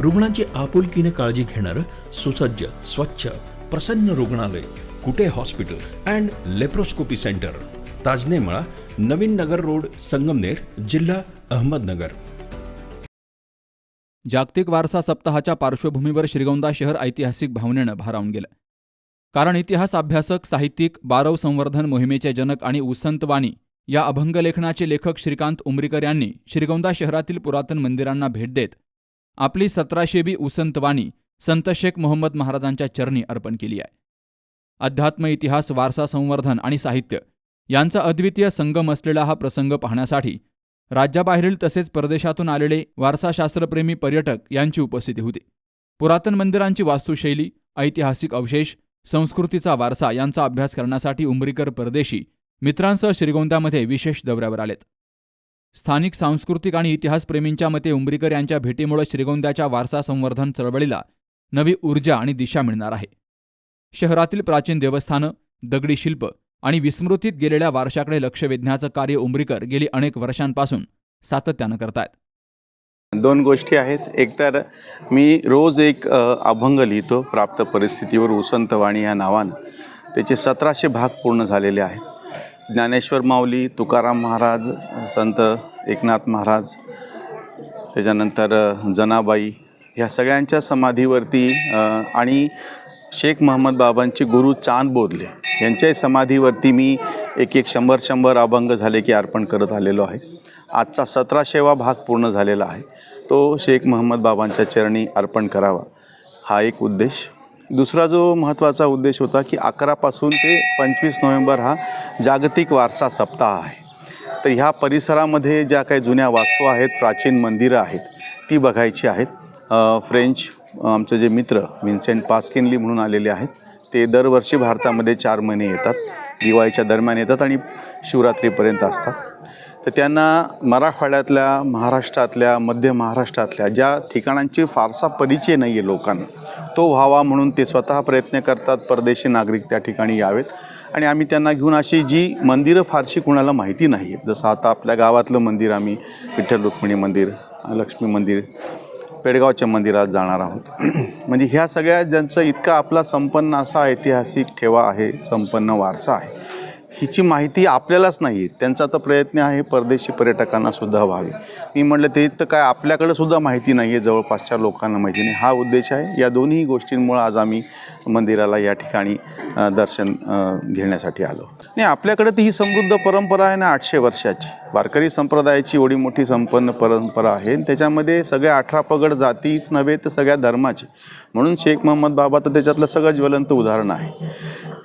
रुग्णांची आपुलकीने काळजी घेणारं सुसज्ज स्वच्छ प्रसन्न रुग्णालय Kute hospital and laparoscopy centre Tajanemala Navin Nagar road Sangamner जिल्हा अहमदनगर. जागतिक वारसा सप्ताहाच्या पार्श्वभूमीवर श्रीगोंदा शहर ऐतिहासिक भावनेनं भारावून गेलं. कारण इतिहास अभ्यासक साहित्यिक बारव संवर्धन मोहिमेचे जनक आणि उसंतवाणी या अभंगलेखनाचे लेखक श्रीकांत उमरीकर यांनी श्रीगोंदा शहरातील पुरातन मंदिरांना भेट देत आपली सतराशेबी उसंतवाणी संत शेख मोहम्मद महाराजांच्या चरणी अर्पण केली आहे. अध्यात्म इतिहास वारसा संवर्धन आणि साहित्य यांचा अद्वितीय संगम असलेला हा प्रसंग पाहण्यासाठी राज्याबाहेरील तसेच परदेशातून आलेले वारसाशास्त्रप्रेमी पर्यटक यांची उपस्थिती होती. पुरातन मंदिरांची वास्तुशैली ऐतिहासिक अवशेष संस्कृतीचा वारसा यांचा अभ्यास करण्यासाठी उमरीकर परदेशी मित्रांसह श्रीगोंद्यामध्ये विशेष दौऱ्यावर आलेत. स्थानिक सांस्कृतिक आणि इतिहासप्रेमींच्या मते उंबरीकर यांच्या भेटीमुळे श्रीगोंद्याच्या वारसा संवर्धन चळवळीला नवी ऊर्जा आणि दिशा मिळणार आहे. शहरातील प्राचीन देवस्थानं दगडी शिल्प आणि विस्मृतीत गेलेल्या वारशाकडे लक्ष वेधण्याचं कार्य उंबरीकर गेली अनेक वर्षांपासून सातत्यानं करतायत. दोन गोष्टी आहेत. एकतर मी रोज एक अभंग लिहितो प्राप्त परिस्थितीवर उसंतवाणी या नावानं. त्याचे सतराशे भाग पूर्ण झालेले आहेत. ज्ञानेश्वर माऊली तुकाराम महाराज संत एकनाथ महाराज त्याच्यानंतर जनाबाई ह्या सगळ्यांच्या समाधीवरती आणि शेख महम्मद बाबांचे गुरु चांद बोधले. यांच्याही समाधीवरती मी एक एक शंभर शंभर अभंग झाले की अर्पण करत आलेलो आहे. आजचा सतराशेवा भाग पूर्ण झालेला आहे. तो शेख महम्मद बाबांच्या चरणी अर्पण करावा. हा एक उद्देश. दुसरा जो महत्त्वाचा उद्देश होता की अकरापासून ते पंचवीस नोव्हेंबर हा जागतिक वारसा सप्ताह आहे. तर ह्या परिसरामध्ये ज्या काही जुन्या वास्तू आहेत प्राचीन मंदिरं आहेत ती बघायची आहेत. फ्रेंच आमचे जे मित्र विन्सेंट पास्किनली म्हणून आलेले आहेत ते दरवर्षी भारतामध्ये चार महिने येतात दिवाळीच्या दरम्यान येतात आणि शिवरात्रीपर्यंत असतात. तर त्यांना मराठवाड्यातल्या महाराष्ट्रातल्या मध्य महाराष्ट्रातल्या ज्या ठिकाणांची फारसा परिचय नाही आहे लोकांना तो व्हावा म्हणून ते स्वतः प्रयत्न करतात परदेशी नागरिक त्या ठिकाणी यावेत. आणि आम्ही त्यांना घेऊन अशी जी मंदिरं फारशी कुणाला माहिती नाही आहेत जसं आता आपल्या गावातलं मंदिर आम्ही विठ्ठल रुक्मिणी मंदिर लक्ष्मी मंदिर पेडगावच्या मंदिरात जाणार आहोत. म्हणजे ह्या सगळ्या ज्यांचं इतका आपला संपन्न असा ऐतिहासिक ठेवा आहे संपन्न वारसा आहे हिची माहिती आपल्यालाच नाही आहे त्यांचा तर प्रयत्न आहे परदेशी पर्यटकांना सुद्धा व्हावे. मी म्हटलं ते तर काय आपल्याकडे सुद्धा माहिती नाही आहे जवळपासच्या लोकांना माहिती नाही हा उद्देश आहे. या दोन्ही गोष्टींमुळं आज आम्ही मंदिराला या ठिकाणी दर्शन घेण्यासाठी आलो. नाही आपल्याकडे तर ही समृद्ध परंपरा आहे ना आठशे वर्षाची. वारकरी संप्रदायाची एवढी मोठी संपन्न परंपरा आहे. आणि त्याच्यामध्ये सगळ्या अठरा पगड जातीच नव्हे तर सगळ्या धर्माची. म्हणून शेख महम्मद बाबा तर त्याच्यातलं सगळं ज्वलंत उदाहरण आहे.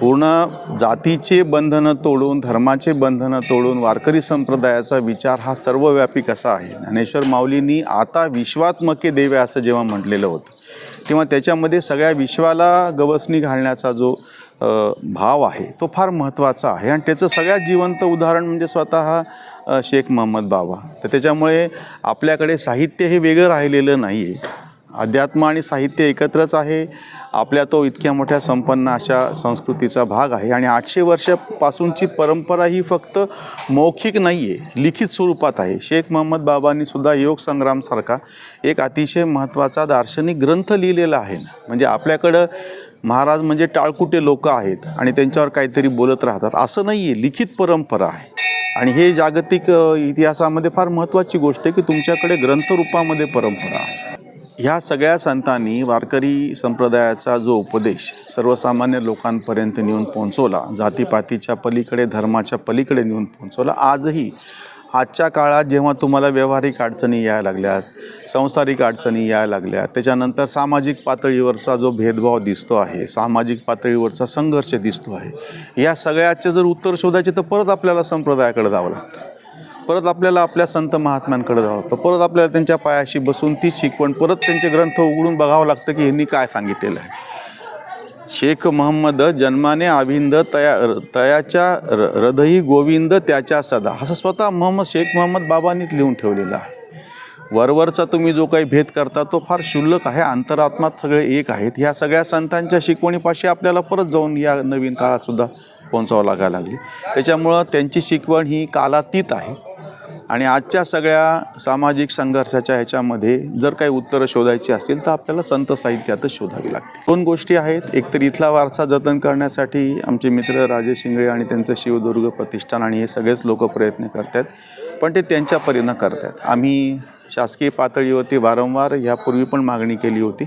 पूर्ण जातीचे बंधनं तोडून धर्माचे बंधनं तोडून वारकरी संप्रदायाचा विचार हा सर्वव्यापी कसा आहे? ज्ञानेश्वर माऊलींनी आता विश्वात्मके देवे असं जेव्हा म्हटलेलं होतं तेव्हा त्याच्यामध्ये सगळ्या विश्वाला गवसणी घालण्याचा जो भाव आहे तो फार महत्त्वाचा आहे. आणि त्याचं सगळ्यात जिवंत उदाहरण म्हणजे स्वतः शेख महम्मद बाबा. तर त्याच्यामुळे आपल्याकडे साहित्य हे वेगळं राहिलेलं नाही आहे अध्यात्म आणि साहित्य एकत्रच आहे. आपल्या तो इतक्या मोठ्या संपन्न अशा संस्कृतीचा भाग आहे. आणि आठशे वर्षापासूनची परंपरा ही फक्त मौखिक नाही आहे लिखित स्वरूपात आहे. शेख महम्मद बाबांनी सुद्धा योग संग्रामसारखा एक अतिशय महत्त्वाचा दार्शनिक ग्रंथ लिहिलेला आहे. ना म्हणजे आपल्याकडं महाराज म्हणजे टाळकुटे लोक आहेत आणि त्यांच्यावर काहीतरी बोलत राहतात. असं नाही आहे लिखित परंपरा आहे. आणि हे जागतिक इतिहासामध्ये फार महत्त्वाची गोष्ट आहे की तुमच्याकडे ग्रंथरूपामध्ये परंपरा आहे. ह्या सगळ्या संतांनी वारकरी संप्रदायाचा जो उपदेश सर्वसामान्य लोकांपर्यंत नेऊन पोहोचवला जातीपातीच्या पलीकडे धर्माच्या पलीकडे नेऊन पोहोचवला आजही आजच्या काळात जेव्हा तुम्हाला व्यावहारिक अडचणी यायला लागल्यात संसारिक अडचणी यायला लागल्यात त्याच्यानंतर सामाजिक पातळीवरचा जो भेदभाव दिसतो आहे सामाजिक पातळीवरचा संघर्ष दिसतो आहे या सगळ्याचे जर उत्तर शोधायचे तर परत आपल्याला संप्रदायाकडे जावं लागतं. परत आपल्याला आपल्या संत महात्म्यांकडे जावं. लागतं परत आपल्याला त्यांच्या पायाशी बसून ती शिकवण परत त्यांचे ग्रंथ उघडून बघावं लागतं की यांनी काय सांगितलेलं आहे. शेख महम्मद जन्माने आविंद तया तयाच्या र- हृदयी गोविंद त्याच्या सदा. असं स्वतः मोहम्मद शेख मोहम्मद बाबांनीच लिहून ठेवलेलं आहे. वरवरचा तुम्ही जो काही भेद करता तो फार क्षुल्लक आहे. अंतरात्मात सगळे एक आहेत. ह्या सगळ्या संतांच्या शिकवणीपाशी आपल्याला परत जाऊन या नवीन काळातसुद्धा पोहोचावं लागायला लागली. त्याच्यामुळं त्यांची शिकवण ही कालातीत आहे. आणि आजच्या सगळ्या सामाजिक संघर्षाच्या ह्याच्यामध्ये जर काही उत्तरं शोधायची असतील तर आपल्याला संत साहित्यातच शोधावी लागते. दोन गोष्टी आहेत. एकतर इथला वारसा जतन करण्यासाठी आमचे मित्र राजेश शिंगळे आणि त्यांचं शिवदुर्ग प्रतिष्ठान आणि हे सगळेच लोक प्रयत्न करतात. पण ते त्यांच्या परीनं करतात. आम्ही शासकीय पातळीवरती वारंवार ह्यापूर्वी पण मागणी केली होती.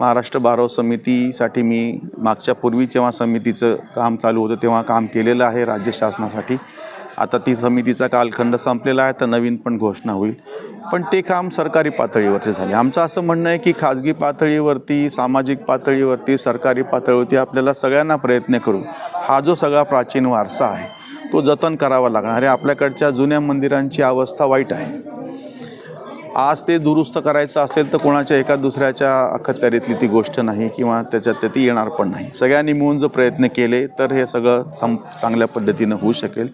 महाराष्ट्र बारव समितीसाठी मी मागच्या पूर्वी जेव्हा समितीचं काम चालू होतं तेव्हा काम केलेलं आहे राज्य शासनासाठी. आता ती समितीचा कालखंड संपलेला आहे तर नवीन पण घोषणा होईल. पण ते काम सरकारी पातळीवरचे झाले. आमचं असं म्हणणं आहे की खाजगी पातळीवरती सामाजिक पातळीवरती सरकारी पातळीवरती आपल्याला सगळ्यांना प्रयत्न करू. हा जो सगळा प्राचीन वारसा आहे तो जतन करावा लागणार आहे. आपल्याकडच्या जुन्या मंदिरांची अवस्था वाईट आहे. आज ते दुरुस्त करायचं असेल तर कोणाच्या एका दुसऱ्याच्या अखत्यारीतली ती गोष्ट नाही किंवा त्याच्यात ती येणार पण नाही. सगळ्यांनी मिळून जर प्रयत्न केले तर हे सगळं सं चांगल्या पद्धतीनं होऊ शकेल.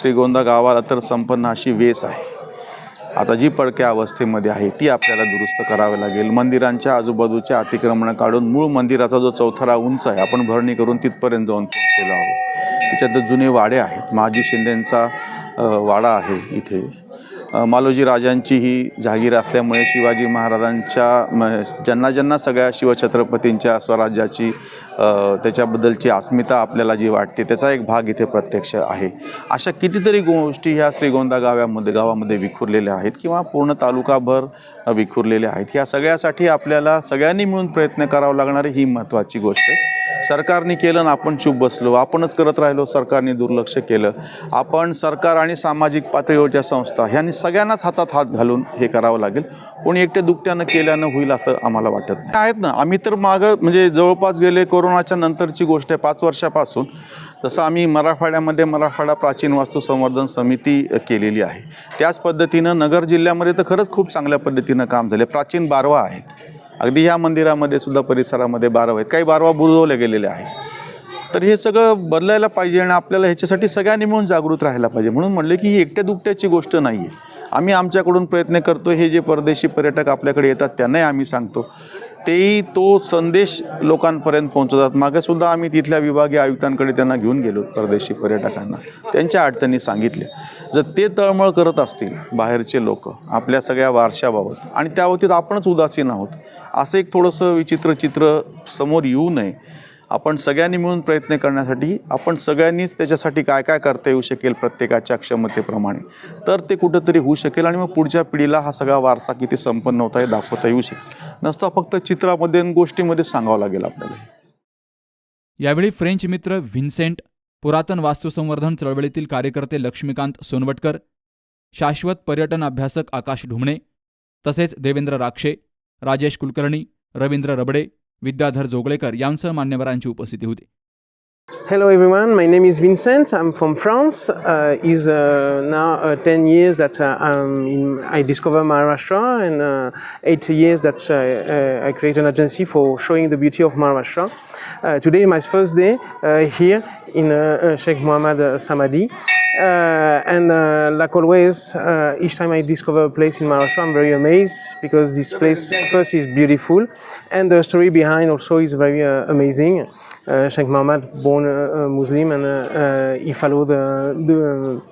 श्रीगोंदा गावाला तर संपन्न अशी वेस आहे. आता जी पडक्या अवस्थेमध्ये आहे ती आपल्याला दुरुस्त करावी लागेल. मंदिरांच्या आजूबाजूच्या अतिक्रमणं काढून मूळ मंदिराचा जो चौथरा उंच आहे आपण भरणी करून तिथपर्यंत जाऊन पोहोचलेलो आहोत. त्याच्यात जुने वाडे आहेत. माजी शिंदेंचा वाडा आहे इथे. मालोजी राजांची ही जागीर असल्यामुळे शिवाजी महाराजांच्या म, ज्यांना ज्यांना सगळ्या शिवछत्रपतींच्या स्वराज्याची त्याच्याबद्दलची अस्मिता आपल्याला जी वाटते त्याचा एक भाग इथे प्रत्यक्ष आहे. अशा कितीतरी गोष्टी ह्या श्रीगोंदा गावामध्ये गावामध्ये विखुरलेल्या आहेत किंवा पूर्ण तालुकाभर विखुरलेल्या आहेत. ह्या सगळ्यासाठी आपल्याला सगळ्यांनी मिळून प्रयत्न करावा लागणारी ही महत्त्वाची गोष्ट आहे. सरकारने केलं आणि आपण चूप बसलो. आपणच करत राहिलो सरकारने दुर्लक्ष केलं. आपण सरकार आणि सामाजिक पातळीवरच्या संस्था ह्यांनी सगळ्यांनाच हातात हात घालून हे करावं लागेल. कोणी एकट्या दुकट्यानं केल्यानं होईल असं आम्हाला वाटत नाही. आहेत ना आम्ही तर मागं म्हणजे जवळपास गेले कोरोनाच्या नंतरची गोष्ट आहे पाच वर्षापासून. जसं आम्ही मराठवाड्यामध्ये मराठवाडा प्राचीन वास्तू संवर्धन समिती केलेली आहे. त्याच पद्धतीनं नगर जिल्ह्यामध्ये तर खरंच खूप चांगल्या पद्धतीनं काम झाले प्राचीन बारवा आहेत. अगदी ह्या मंदिरामध्ये सुद्धा परिसरामध्ये बारव आहेत. काही बारवा बुजवले गेलेले आहेत. तर हे सगळं बदलायला पाहिजे आणि आपल्याला ह्याच्यासाठी सगळ्यांनी मिळून जागृत राहायला पाहिजे. म्हणून म्हणले की ही एकट्या दुकट्याची गोष्ट नाही आहे आम्ही आमच्याकडून प्रयत्न करतो हे जे परदेशी पर्यटक आपल्याकडे येतात त्यांनाही आम्ही सांगतो. तेही तो संदेश लोकांपर्यंत पोहोचवतात. मागेसुद्धा आम्ही तिथल्या विभागीय आयुक्तांकडे त्यांना घेऊन गेलो परदेशी पर्यटकांना. त्यांच्या अडचणी सांगितल्या. जर ते तळमळ करत असतील बाहेरचे लोक आपल्या सगळ्या वारशाबाबत आणि त्या बाबतीत आपणच उदासीन आहोत असं एक थोडंसं विचित्र चित्र समोर येऊ नये. आपण सगळ्यांनी मिळून प्रयत्न करण्यासाठी आपण सगळ्यांनीच त्याच्यासाठी काय काय करता येऊ शकेल प्रत्येकाच्या क्षमतेप्रमाणे तर ते कुठंतरी होऊ शकेल आणि मग पुढच्या पिढीला हा सगळा वारसा किती संपन्न होता हे दाखवता येऊ शकेल. नसता फक्त चित्रामध्ये आणि गोष्टीमध्ये सांगावं लागेल आपल्याला. यावेळी फ्रेंच मित्र व्हिन्सेंट पुरातन वास्तुसंवर्धन चळवळीतील कार्यकर्ते लक्ष्मीकांत सोनवटकर शाश्वत पर्यटन अभ्यासक आकाश ढुमणे तसेच देवेंद्र राक्षे राजेश कुलकर्णी रवींद्र रबडे विद्याधर जोगळेकर यांसह मान्यवरांची उपस्थिती होती Hello everyone, my name is Vincent. I'm from France. Uh, it's uh, now uh, 10 years that uh, I'm in, I discovered Maharashtra and uh, 8 years that uh, uh, I created an agency for showing the beauty of Maharashtra. Uh, today is my first day uh, here in uh, Sheikh Mohammed uh, Samadhi. Uh, and uh, like always, uh, each time I discover a place in Maharashtra, I'm very amazed because this place first is beautiful, and the story behind also is very amazing. Uh, Sheikh Mohammed, born a, Muslim, and he followed the, the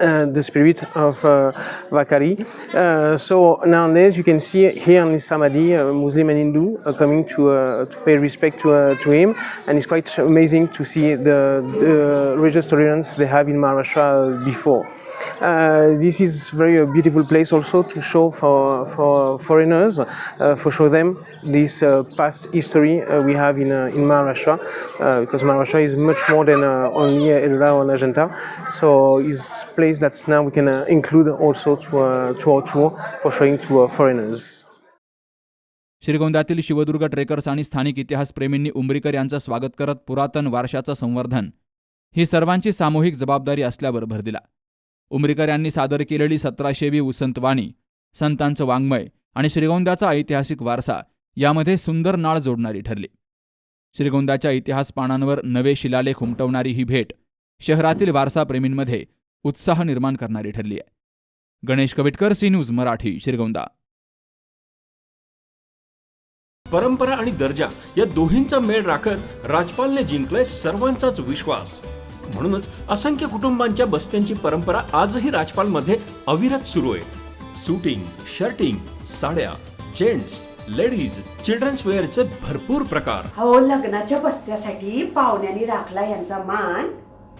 uh, the spirit of uh, Vakari. Uh, so nowadays you can see here in Samadhi, uh, Muslim and Hindu are coming to uh, to pay respect to, uh, to him, and it's quite amazing to see the, the religious tolerance they have in Maharashtra before. Uh, this is very a beautiful place also to show for for foreigners, uh, for show them this uh, past history uh, we have in uh, in Maharashtra, uh, because Maharashtra is much more than uh, only Elora or Ajanta. So it's place that now we can uh, include also to uh, to our tour for showing to uh, foreigners. श्रीगोंद्यातील Shivdurg trekkers आणि स्थानिक इतिहासप्रेमींनी उंबरीकर यांचं स्वागत करत पुरातन वारशाचं संवर्धन. ही सर्वांची सामूहिक जबाबदारी असल्यावर भर दिला. उमरीकर यांनी सादर केलेली सतराशेवी उसंतवाणी संतांचं वाङ्मय आणि श्रीगोंद्याचा ऐतिहासिक वारसा यामध्ये सुंदर नाळ जोडणारी ठरली. श्रीगोंद्याच्या इतिहास पानांवर नवे शिलालेख उमटवणारी ही भेट शहरातील वारसाप्रेमींमध्ये उत्साह निर्माण करणारी ठरली आहे. Ganesh Kavitkar C news Marathi Shrigonda. परंपरा आणि दर्जा या दोन्हींचा मेळ राखत राजपालने जिंकलाय सर्वांचाच विश्वास. म्हणूनच असंख्य कुटुंबांच्या बस्त्यांची परंपरा आजही राजपालमध्ये अविरत सुरू आहे. सुटिंग शर्टिंग साड्या जेंट्स लेडीज चिल्ड्रन्स वेअरचे भरपूर प्रकार. हो लग्नाच्या बस्त्यासाठी पाहुण्यांनी राखला यांचा मान.